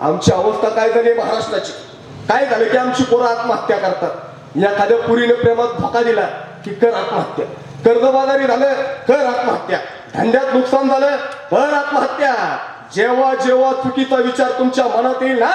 आमची अवस्था काय झाली महाराष्ट्राची? काय झालं की आमची पोरं आत्महत्या करतात? एखाद्या पुरीने प्रेमात धोका दिला की कर आत्महत्या. कर्जबाजारी झालं कर आत्महत्या. धंद्यात नुकसान झालं कर आत्महत्या. जेव्हा जेव्हा चुकीचा विचार तुमच्या मनात येईल ना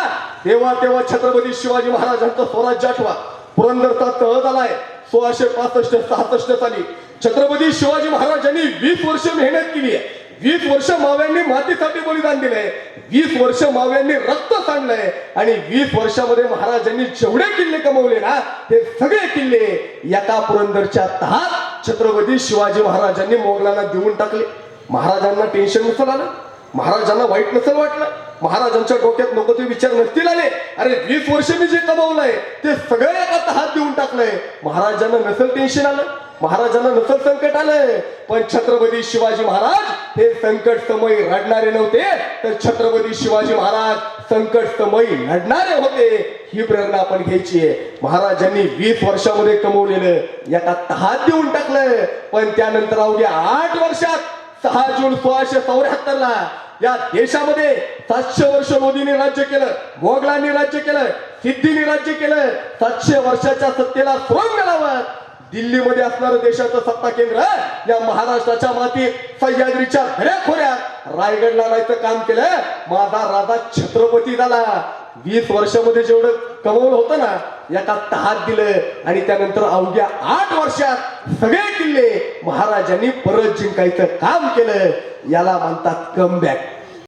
तेव्हा तेव्हा छत्रपती शिवाजी महाराजांचं स्वराज्य आठवा. पुरंदरचा तह झालाय. सोळाशे पासष्ट सहासष्ट साली. छत्रपती शिवाजी महाराजांनी वीस वर्ष मेहनत केली आहे. वीस वर्ष माव्यांनी मातीसाठी बलिदान दिलंय. वीस वर्ष माव्यांनी रक्त सांडलंय. आणि वीस वर्षामध्ये महाराजांनी जेवढे किल्ले कमवले ना ते सगळे किल्ले एका पुरंदरच्या तहात छत्रपती शिवाजी महाराजांनी मोगलांना देऊन टाकले. महाराजांना टेन्शन नसल आलं. महाराजांना वाईट नसेल वाटलं. महाराजांच्या डोक्यात नको ते विचार नसतील आले. अरे वीस वर्ष मी जे कमावलंय ते सगळं एका हात देऊन टाकलंय. महाराजांना नसेल टेन्शन आलं. महाराजांना नुसतं संकट आलंय. पण छत्रपती शिवाजी महाराज हे संकट समयी रडणारे नव्हते. तर छत्रपती शिवाजी महाराज संकट समयी लढणारे होते. ही प्रेरणा आपण घ्यायची आहे. महाराजांनी वीस वर्षामध्ये कमवलेलं याचा तहात देऊन टाकलंय. पण त्यानंतर अवघ्या आठ वर्षात सहा जून सोळाशे चौऱ्याहत्तर ला या देशामध्ये सातशे वर्ष मोदींनी राज्य केलं मोगलांनी राज्य केलं सिद्धीने राज्य केलं. सातशे वर्षाच्या सत्तेला सोंग मिळावं दिल्लीमध्ये असणारं देशाचं सत्ता केंद्र या महाराष्ट्राच्या मातीत सह्याद्रीच्या खोऱ्यात रायगडला राहायचं काम केलं माझा राजा छत्रपती झाला. वीस वर्षामध्ये जेवढं कमवलं होतं ना याचा तहात दिलं. आणि त्यानंतर अवघ्या आठ वर्षात सगळे किल्ले महाराजांनी परत जिंकायचं काम केलं. याला म्हणतात कमबॅक